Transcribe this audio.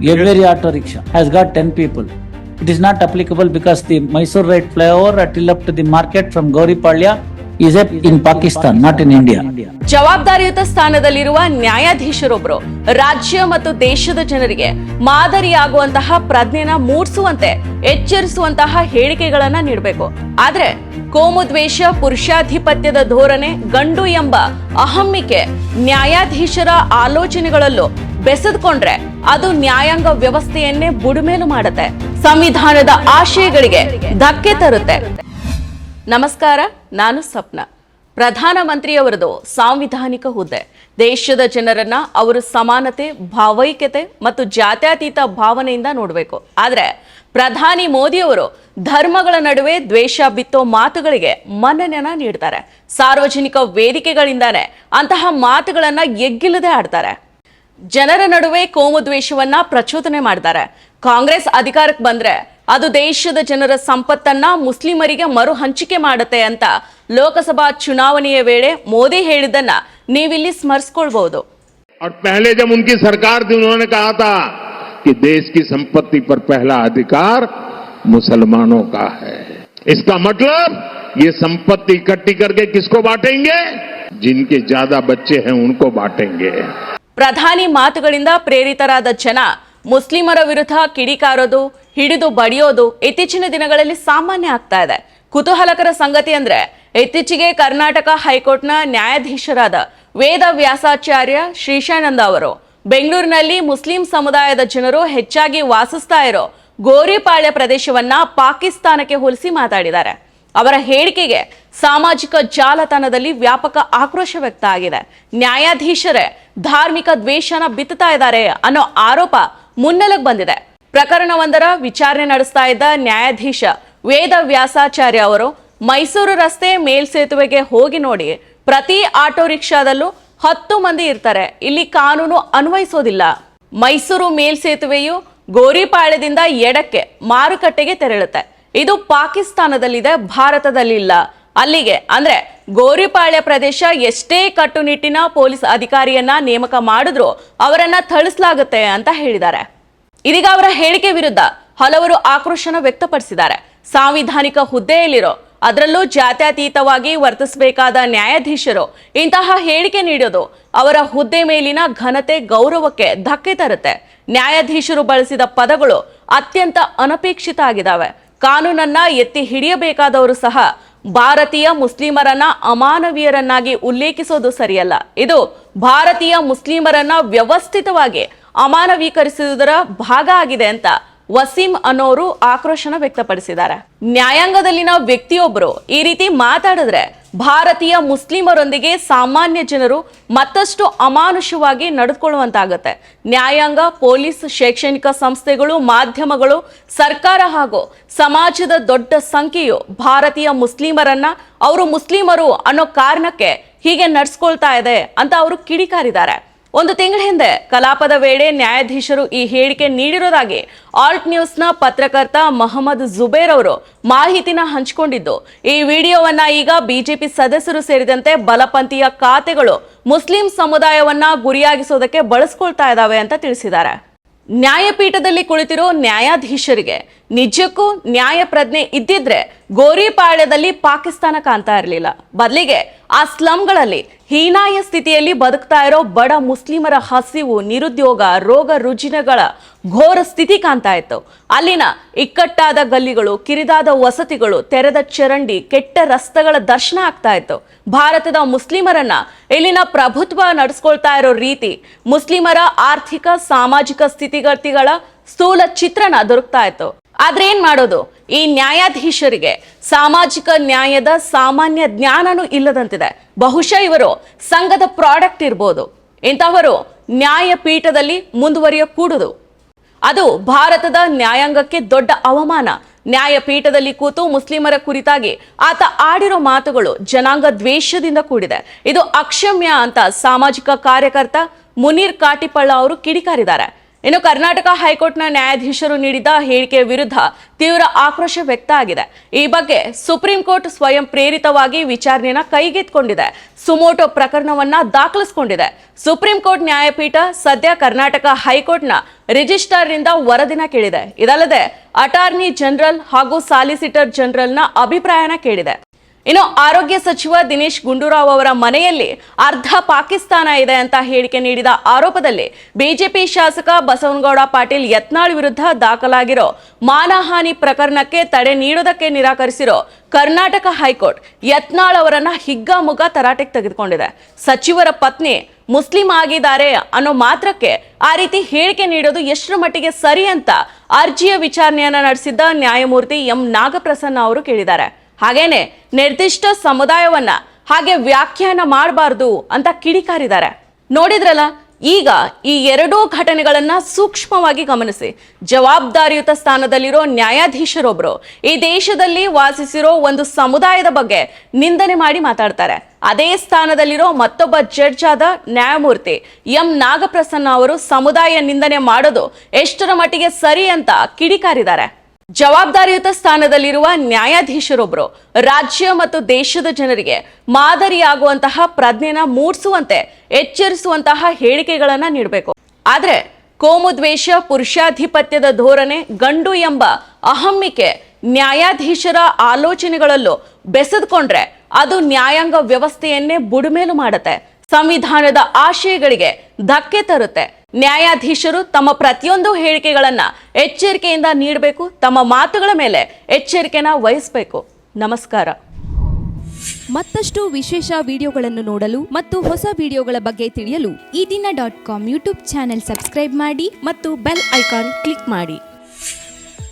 Every auto rickshaw has got 10 people. It is not applicable because the Mysore rate flyover till up to the market from Gauripalya is up in Pakistan, not in India. ಜವಾಬ್ದಾರಿಯುತ ಸ್ಥಾನದಲ್ಲಿರುವ ನ್ಯಾಯಾಧೀಶರೊಬ್ಬರು ರಾಜ್ಯ ಮತ್ತು ದೇಶದ ಜನರಿಗೆ ಮಾದರಿಯಾಗುವಂತಹ ಪ್ರಜ್ಞೆನ ಮೂಡಿಸುವಂತೆ ಎಚ್ಚರಿಸುವಂತಹ ಹೇಳಿಕೆಗಳನ್ನ ನೀಡಬೇಕು ಆದ್ರೆ ಕೋಮು ದ್ವೇಷ ಪುರುಷಾಧಿಪತ್ಯದ ಧೋರಣೆ ಗಂಡು ಎಂಬ ಅಹಮ್ಮಿಕೆ ನ್ಯಾಯಾಧೀಶರ ಆಲೋಚನೆಗಳಲ್ಲೂ ಬೆಸೆದುಕೊಂಡ್ರೆ ಅದು ನ್ಯಾಯಾಂಗ ವ್ಯವಸ್ಥೆಯನ್ನೇ ಬುಡುಮೇಲು ಮಾಡುತ್ತೆ. ಸಂವಿಧಾನದ ಆಶಯಗಳಿಗೆ ಧಕ್ಕೆ ತರುತ್ತೆ. ನಮಸ್ಕಾರ, ನಾನು ಸಪ್ನ ಪ್ರಧಾನಮಂತ್ರಿಯವರದು ಸಾಂವಿಧಾನಿಕ ಹುದ್ದೆ. ದೇಶದ ಜನರನ್ನ ಅವರು ಸಮಾನತೆ, ಭಾವೈಕ್ಯತೆ ಮತ್ತು ಜಾತ್ಯತೀತ ಭಾವನೆಯಿಂದ ನೋಡಬೇಕು. ಆದರೆ ಪ್ರಧಾನಿ ಮೋದಿಯವರು ಧರ್ಮಗಳ ನಡುವೆ ದ್ವೇಷ ಬಿತ್ತೋ ಮಾತುಗಳಿಗೆ ಮನ್ನಣೆನ ನೀಡ್ತಾರೆ. ಸಾರ್ವಜನಿಕ ವೇದಿಕೆಗಳಿಂದಾನೇ ಅಂತಹ ಮಾತುಗಳನ್ನ ಎಗ್ಗಿಲ್ಲದೆ ಆಡ್ತಾರೆ. ಜನರ ನಡುವೆ ಕೋಮು ದ್ವೇಷವನ್ನ ಪ್ರಚೋದನೆ ಮಾಡ್ತಾರೆ ಕಾಂಗ್ರೆಸ್ ಅಧಿಕಾರಕ್ಕೆ ಬಂದ್ರೆ ಅದು ದೇಶದ ಜನರ ಸಂಪತ್ತನ್ನ ಮುಸ್ಲಿಮರಿಗೆ ಮರು ಹಂಚಿಕೆ ಮಾಡುತ್ತೆ ಅಂತ ಲೋಕಸಭಾ ಚುನಾವಣೆಯ ವೇಳೆ ಮೋದಿ ಹೇಳಿದ್ದನ್ನ ನೀವಿಲ್ಲಿ ಸ್ಮರಿಸ್ಕೊಳ್ಬಹುದು और पहले जब उनकी सरकार थी उन्होंने कहा था कि देश की संपत्ति पर पहला अधिकार मुसलमानों का है इसका मतलब ये संपत्ति इकट्ठी करके किसको बांटेंगे जिनके ज्यादा बच्चे हैं उनको बांटेंगे ಪ್ರಧಾನಿ ಮಾತುಗಳಿಂದ ಪ್ರೇರಿತರಾದ ಜನ, ಮುಸ್ಲಿಮರ ವಿರುದ್ಧ ಕಿಡಿಕಾರೋದು, ಹಿಡಿದು ಬಡಿಯೋದು ಇತ್ತೀಚಿನ ದಿನಗಳಲ್ಲಿ ಸಾಮಾನ್ಯ ಆಗ್ತಾ ಇದೆ. ಕುತೂಹಲಕರ ಸಂಗತಿ ಅಂದ್ರೆ ಇತ್ತೀಚೆಗೆ ಕರ್ನಾಟಕ ಹೈಕೋರ್ಟ್ನ ನ್ಯಾಯಾಧೀಶರಾದ ವೇದ ವ್ಯಾಸಾಚಾರ್ಯ ಶ್ರೀಶಾನಂದ ಅವರು, ಬೆಂಗಳೂರಿನಲ್ಲಿ ಮುಸ್ಲಿಂ ಸಮುದಾಯದ ಜನರು ಹೆಚ್ಚಾಗಿ ವಾಸಿಸ್ತಾ ಇರೋ ಗೋರಿಪಾಳ್ಯ ಪ್ರದೇಶವನ್ನ ಪಾಕಿಸ್ತಾನಕ್ಕೆ ಹೋಲಿಸಿ ಮಾತಾಡಿದ್ದಾರೆ. ಅವರ ಹೇಳಿಕೆಗೆ ಸಾಮಾಜಿಕ ಜಾಲತಾಣದಲ್ಲಿ ವ್ಯಾಪಕ ಆಕ್ರೋಶ ವ್ಯಕ್ತ ಆಗಿದೆ ನ್ಯಾಯಾಧೀಶರೇ, ಧಾರ್ಮಿಕ ದ್ವೇಷನ ಬಿತ್ತುತ್ತಾ ಇದ್ದಾರೆ ಅನ್ನೋ ಆರೋಪ ಮುನ್ನೆಲೆಗೆ ಬಂದಿದೆ. ಪ್ರಕರಣವೊಂದರ ವಿಚಾರಣೆ ನಡೆಸ್ತಾ ಇದ್ದ ನ್ಯಾಯಾಧೀಶ ವೇದ ವ್ಯಾಸಾಚಾರ್ಯ ಅವರು ಮೈಸೂರು ರಸ್ತೆ ಮೇಲ್ಸೇತುವೆಗೆ ಹೋಗಿ ನೋಡಿ ಪ್ರತಿ ಆಟೋ ರಿಕ್ಷಾದಲ್ಲೂ ಹತ್ತು ಮಂದಿ ಇರ್ತಾರೆ. ಇಲ್ಲಿ ಕಾನೂನು ಅನ್ವಯಿಸೋದಿಲ್ಲ. ಮೈಸೂರು ಮೇಲ್ಸೇತುವೆಯು ಗೋರಿಪಾಳ್ಯದಿಂದ ಎಡಕ್ಕೆ ಮಾರುಕಟ್ಟೆಗೆ ತೆರಳುತ್ತೆ. ಇದು ಪಾಕಿಸ್ತಾನದಲ್ಲಿದೆ, ಭಾರತದಲ್ಲಿಲ್ಲ. ಅಲ್ಲಿಗೆ, ಅಂದ್ರೆ ಗೋರಿಪಾಳ್ಯ ಪ್ರದೇಶ ಎಷ್ಟೇ ಕಟ್ಟುನಿಟ್ಟಿನ ಪೊಲೀಸ್ ಅಧಿಕಾರಿಯನ್ನ ನೇಮಕ ಮಾಡಿದ್ರು ಅವರನ್ನ ಥಳಿಸಲಾಗುತ್ತೆ ಅಂತ ಹೇಳಿದ್ದಾರೆ. ಇದೀಗ ಅವರ ಹೇಳಿಕೆ ವಿರುದ್ಧ ಹಲವರು ಆಕ್ರೋಶನ ವ್ಯಕ್ತಪಡಿಸಿದ್ದಾರೆ. ಸಾಂವಿಧಾನಿಕ ಹುದ್ದೆಯಲ್ಲಿರೋ ಅದರಲ್ಲೂ ಜಾತ್ಯತೀತವಾಗಿ ವರ್ತಿಸಬೇಕಾದ ನ್ಯಾಯಾಧೀಶರು ಇಂತಹ ಹೇಳಿಕೆ ನೀಡೋದು ಅವರ ಹುದ್ದೆ ಮೇಲಿನ ಘನತೆ ಗೌರವಕ್ಕೆ ಧಕ್ಕೆ ತರುತ್ತೆ. ನ್ಯಾಯಾಧೀಶರು ಬಳಸಿದ ಪದಗಳು ಅತ್ಯಂತ ಅನಪೇಕ್ಷಿತ ಆಗಿದ್ದಾವೆ ಕಾನೂನನ್ನ ಎತ್ತಿ ಹಿಡಿಯಬೇಕಾದವರು ಸಹ ಭಾರತೀಯ ಮುಸ್ಲಿಮರನ್ನ ಅಮಾನವೀಯರನ್ನಾಗಿ ಉಲ್ಲೇಖಿಸೋದು ಸರಿಯಲ್ಲ. ಇದು ಭಾರತೀಯ ಮುಸ್ಲಿಮರನ್ನ ವ್ಯವಸ್ಥಿತವಾಗಿ ಅಮಾನವೀಕರಿಸುವುದರ ಭಾಗ ಆಗಿದೆ ಅಂತ ವಸೀಂ ಅನ್ನೋರು ಆಕ್ರೋಶನ ವ್ಯಕ್ತಪಡಿಸಿದ್ದಾರೆ. ನ್ಯಾಯಾಂಗದಲ್ಲಿನ ವ್ಯಕ್ತಿಯೊಬ್ಬರು ಈ ರೀತಿ ಮಾತಾಡಿದ್ರೆ ಭಾರತೀಯ ಮುಸ್ಲಿಮರೊಂದಿಗೆ ಸಾಮಾನ್ಯ ಜನರು ಮತ್ತಷ್ಟು ಅಮಾನುಷವಾಗಿ ನಡೆದುಕೊಳ್ಳುವಂತಾಗುತ್ತೆ. ನ್ಯಾಯಾಂಗ, ಪೊಲೀಸ್, ಶೈಕ್ಷಣಿಕ ಸಂಸ್ಥೆಗಳು, ಮಾಧ್ಯಮಗಳು, ಸರ್ಕಾರ ಹಾಗೂ ಸಮಾಜದ ದೊಡ್ಡ ಸಂಖ್ಯೆಯು ಭಾರತೀಯ ಮುಸ್ಲಿಮರನ್ನ ಅವರು ಮುಸ್ಲಿಮರು ಅನ್ನೋ ಕಾರಣಕ್ಕೆ ಹೀಗೆ ನಡೆಸ್ಕೊಳ್ತಾ ಇದೆ ಅಂತ ಅವರು ಕಿಡಿಕಾರಿದ್ದಾರೆ. ಒಂದು ತಿಂಗಳ ಹಿಂದೆ ಕಲಾಪದ ವೇಳೆ ನ್ಯಾಯಾಧೀಶರು ಈ ಹೇಳಿಕೆ ನೀಡಿರೋದಾಗಿ ಆಲ್ಟ್ ನ್ಯೂಸ್ನ ಪತ್ರಕರ್ತ ಮೊಹಮ್ಮದ್ ಜುಬೇರ್ ಅವರು ಮಾಹಿತಿನ ಹಂಚಿಕೊಂಡಿದ್ದು. ಈ ವಿಡಿಯೋವನ್ನ ಈಗ ಬಿಜೆಪಿ ಸದಸ್ಯರು ಸೇರಿದಂತೆ ಬಲಪಂಥೀಯ ಖಾತೆಗಳು ಮುಸ್ಲಿಂ ಸಮುದಾಯವನ್ನ ಗುರಿಯಾಗಿಸೋದಕ್ಕೆ ಬಳಸ್ಕೊಳ್ತಾ ಇದ್ದಾವೆ ಅಂತ ತಿಳಿಸಿದ್ದಾರೆ. ನ್ಯಾಯಪೀಠದಲ್ಲಿ ಕುಳಿತಿರೋ ನ್ಯಾಯಾಧೀಶರಿಗೆ ನಿಜಕ್ಕೂ ನ್ಯಾಯ ಪ್ರಜ್ಞೆ ಇದ್ದಿದ್ರೆ ಗೋರಿಪಾಳ್ಯದಲ್ಲಿ ಪಾಕಿಸ್ತಾನ ಕಾಣ್ತಾ ಇರಲಿಲ್ಲ. ಬದಲಿಗೆ ಆ ಸ್ಲಂಗಳಲ್ಲಿ ಹೀನಾಯ ಸ್ಥಿತಿಯಲ್ಲಿ ಬದುಕ್ತಾ ಇರೋ ಬಡ ಮುಸ್ಲಿಮರ ಹಸಿವು, ನಿರುದ್ಯೋಗ, ರೋಗ ರುಜಿನಗಳ ಘೋರ ಸ್ಥಿತಿ ಕಾಣ್ತಾ ಇತ್ತು. ಅಲ್ಲಿನ ಇಕ್ಕಟ್ಟಾದ ಗಲ್ಲಿಗಳು, ಕಿರಿದಾದ ವಸತಿಗಳು, ತೆರೆದ ಚರಂಡಿ, ಕೆಟ್ಟ ರಸ್ತೆಗಳ ದರ್ಶನ ಆಗ್ತಾ ಇತ್ತು. ಭಾರತದ ಮುಸ್ಲಿಮರನ್ನ ಇಲ್ಲಿನ ಪ್ರಭುತ್ವ ನಡೆಸ್ಕೊಳ್ತಾ ಇರೋ ರೀತಿ ಮುಸ್ಲಿಮರ ಆರ್ಥಿಕ, ಸಾಮಾಜಿಕ ಸ್ಥಿತಿಗತಿಗಳ ಸ್ಥೂಲ ಚಿತ್ರಣ ದೊರಕ್ತಾ ಇತ್ತು. ಆದ್ರೆ ಏನ್ ಮಾಡೋದು? ಈ ನ್ಯಾಯಾಧೀಶರಿಗೆ ಸಾಮಾಜಿಕ ನ್ಯಾಯದ ಸಾಮಾನ್ಯ ಜ್ಞಾನನೂ ಇಲ್ಲದಂತಿದೆ. ಬಹುಶಃ ಇವರು ಸಂಘದ ಪ್ರಾಡಕ್ಟ್ ಇರ್ಬೋದು. ಇಂತಹವರು ನ್ಯಾಯಪೀಠದಲ್ಲಿ ಮುಂದುವರಿಯ ಕೂಡುದು ಅದು ಭಾರತದ ನ್ಯಾಯಾಂಗಕ್ಕೆ ದೊಡ್ಡ ಅವಮಾನ. ನ್ಯಾಯಪೀಠದಲ್ಲಿ ಕೂತು ಮುಸ್ಲಿಮರ ಕುರಿತಾಗಿ ಆತ ಆಡಿರೋ ಮಾತುಗಳು ಜನಾಂಗ ದ್ವೇಷದಿಂದ ಕೂಡಿದೆ. ಇದು ಅಕ್ಷಮ್ಯ ಅಂತ ಸಾಮಾಜಿಕ ಕಾರ್ಯಕರ್ತ ಮುನೀರ್ ಕಾಟಿಪಳ್ಳ ಅವರು ಕಿಡಿಕಾರಿದ್ದಾರೆ. ಇನ್ನು ಕರ್ನಾಟಕ ಹೈಕೋರ್ಟ್ನ ನ್ಯಾಯಾಧೀಶರು ನೀಡಿದ ಹೇಳಿಕೆ ವಿರುದ್ಧ ತೀವ್ರ ಆಕ್ರೋಶ ವ್ಯಕ್ತ ಆಗಿದೆ ಈ ಬಗ್ಗೆ ಸುಪ್ರೀಂ ಕೋರ್ಟ್ ಸ್ವಯಂ ಪ್ರೇರಿತವಾಗಿ ವಿಚಾರಣೆಯನ್ನ ಕೈಗೆತ್ತಿಕೊಂಡಿದೆ. ಸುಮೋಟೋ ಪ್ರಕರಣವನ್ನ ದಾಖಲಿಸಿಕೊಂಡಿದೆ. ಸುಪ್ರೀಂ ಕೋರ್ಟ್ ನ್ಯಾಯಪೀಠ ಸದ್ಯ ಕರ್ನಾಟಕ ಹೈಕೋರ್ಟ್ನ ರಿಜಿಸ್ಟ್ರಾರ್ನಿಂದ ವರದಿನ ಕೇಳಿದೆ. ಇದಲ್ಲದೆ ಅಟಾರ್ನಿ ಜನರಲ್ ಹಾಗೂ ಸಾಲಿಸಿಟರ್ ಜನರಲ್ನ ಅಭಿಪ್ರಾಯನ ಕೇಳಿದೆ. ಇನ್ನು ಆರೋಗ್ಯ ಸಚಿವ ದಿನೇಶ್ ಗುಂಡೂರಾವ್ ಅವರ ಮನೆಯಲ್ಲಿ ಅರ್ಧ ಪಾಕಿಸ್ತಾನ ಇದೆ ಅಂತ ಹೇಳಿಕೆ ನೀಡಿದ ಆರೋಪದಲ್ಲಿ ಬಿಜೆಪಿ ಶಾಸಕ ಬಸವನಗೌಡ ಪಾಟೀಲ್ ಯತ್ನಾಳ್ ವಿರುದ್ಧ ದಾಖಲಾಗಿರೋ ಮಾನಹಾನಿ ಪ್ರಕರಣಕ್ಕೆ ತಡೆ ನೀಡುವುದಕ್ಕೆ ನಿರಾಕರಿಸಿರೋ ಕರ್ನಾಟಕ ಹೈಕೋರ್ಟ್ ಯತ್ನಾಳ್ ಅವರನ್ನ ಹಿಗ್ಗಾಮುಗ್ಗ ತರಾಟೆಗೆ ತೆಗೆದುಕೊಂಡಿದೆ. ಸಚಿವರ ಪತ್ನಿ ಮುಸ್ಲಿಂ ಆಗಿದ್ದಾರೆ ಅನ್ನೋ ಮಾತ್ರಕ್ಕೆ ಆ ರೀತಿ ಹೇಳಿಕೆ ನೀಡೋದು ಎಷ್ಟರ ಮಟ್ಟಿಗೆ ಸರಿ ಅಂತ ಅರ್ಜಿಯ ವಿಚಾರಣೆಯನ್ನ ನಡೆಸಿದ್ದ ನ್ಯಾಯಮೂರ್ತಿ ಎಂ ನಾಗಪ್ರಸನ್ನ ಅವರು ಕೇಳಿದ್ದಾರೆ. ಹಾಗೇನೆ ನಿರ್ದಿಷ್ಟ ಸಮುದಾಯವನ್ನ ಹಾಗೆ ವ್ಯಾಖ್ಯಾನ ಮಾಡಬಾರ್ದು ಅಂತ ಕಿಡಿಕಾರಿದ್ದಾರೆ. ನೋಡಿದ್ರಲ್ಲ, ಈಗ ಈ ಎರಡೂ ಘಟನೆಗಳನ್ನ ಸೂಕ್ಷ್ಮವಾಗಿ ಗಮನಿಸಿ. ಜವಾಬ್ದಾರಿಯುತ ಸ್ಥಾನದಲ್ಲಿರೋ ನ್ಯಾಯಾಧೀಶರೊಬ್ರು, ಈ ದೇಶದಲ್ಲಿ ವಾಸಿಸಿರೋ ಒಂದು ಸಮುದಾಯದ ಬಗ್ಗೆ ನಿಂದನೆ ಮಾಡಿ ಮಾತಾಡ್ತಾರೆ. ಅದೇ ಸ್ಥಾನದಲ್ಲಿರೋ ಮತ್ತೊಬ್ಬ ಜಡ್ಜ್ ಆದ ನ್ಯಾಯಮೂರ್ತಿ ಎಂ. ನಾಗಪ್ರಸನ್ನ ಅವರು ಸಮುದಾಯ ನಿಂದನೆ ಮಾಡೋದು ಎಷ್ಟರ ಮಟ್ಟಿಗೆ ಸರಿ ಅಂತ ಕಿಡಿಕಾರಿದ್ದಾರೆ. ಜವಾಬ್ದಾರಿಯುತ ಸ್ಥಾನದಲ್ಲಿರುವ ನ್ಯಾಯಾಧೀಶರೊಬ್ಬರು ರಾಜ್ಯ ಮತ್ತು ದೇಶದ ಜನರಿಗೆ ಮಾದರಿಯಾಗುವಂತಹ ಪ್ರಜ್ಞೆನ ಮೂಡಿಸುವಂತೆ ಎಚ್ಚರಿಸುವಂತಹ ಹೇಳಿಕೆಗಳನ್ನ ನೀಡಬೇಕು. ಆದ್ರೆ ಕೋಮುದ್ವೇಷ ಪುರುಷಾಧಿಪತ್ಯದ ಧೋರಣೆ ಗಂಡು ಎಂಬ ಅಹಮ್ಮಿಕೆ ನ್ಯಾಯಾಧೀಶರ ಆಲೋಚನೆಗಳಲ್ಲೂ ಬೆಸೆದುಕೊಂಡ್ರೆ ಅದು ನ್ಯಾಯಾಂಗ ವ್ಯವಸ್ಥೆಯನ್ನೇ ಬುಡಮೇಲು ಮಾಡುತ್ತೆ. ಸಂವಿಧಾನದ ಆಶಯಗಳಿಗೆ ಧಕ್ಕೆ ತರುತ್ತೆ. ನ್ಯಾಯಾಧೀಶರು ತಮ್ಮ ಪ್ರತಿಯೊಂದು ಹೇಳಿಕೆಗಳನ್ನ ಎಚ್ಚರಿಕೆಯಿಂದ ನೀಡಬೇಕು, ತಮ್ಮ ಮಾತುಗಳ ಮೇಲೆ ಎಚ್ಚರಿಕೆನ ವಹಿಸಬೇಕು. ನಮಸ್ಕಾರ. ಮತ್ತಷ್ಟು ವಿಶೇಷ ವಿಡಿಯೋಗಳನ್ನು ನೋಡಲು ಮತ್ತು ಹೊಸ ವಿಡಿಯೋಗಳ ಬಗ್ಗೆ ತಿಳಿಯಲು Ee Dina dot com YouTube channel subscribe ಮಾಡಿ ಮತ್ತು ಬೆಲ್ ಐಕಾನ್ ಕ್ಲಿಕ್ ಮಾಡಿ.